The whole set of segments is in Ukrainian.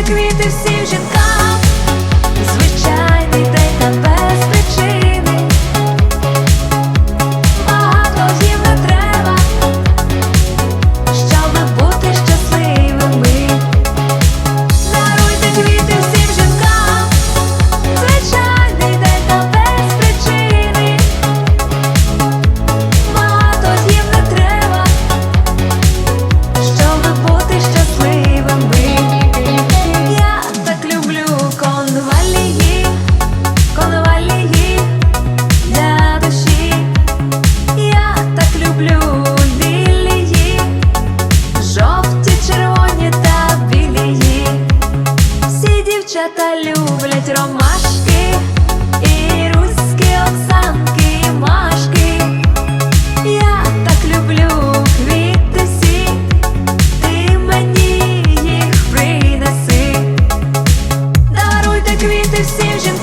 квіти всім жінкам, звичайний дівчата люблять ромашки і руські оксанки, і машки. Я так люблю квіти всі, ти мені їх принеси. Даруйте квіти всім жінкам,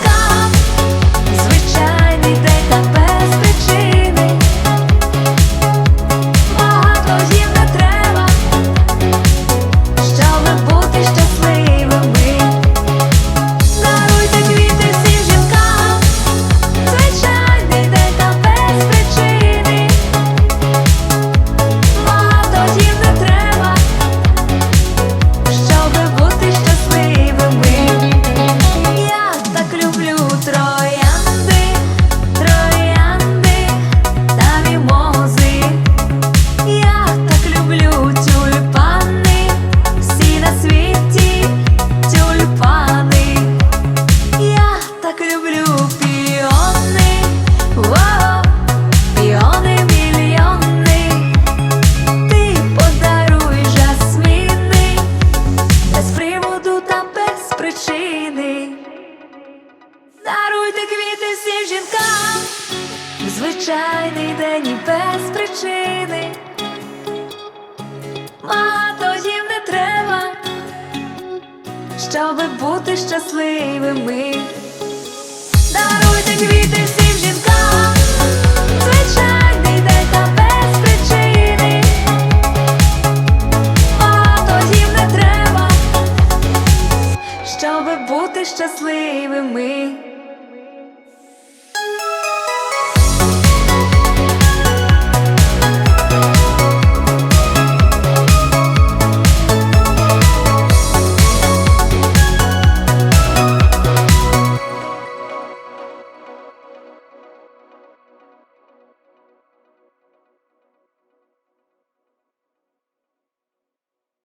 звичайний день і без причини. Матогів не треба, щоби бути щасливими. Даруйте квіти всім жінкам, звичайний день та без причини. Матогів не треба, щоби бути щасливими.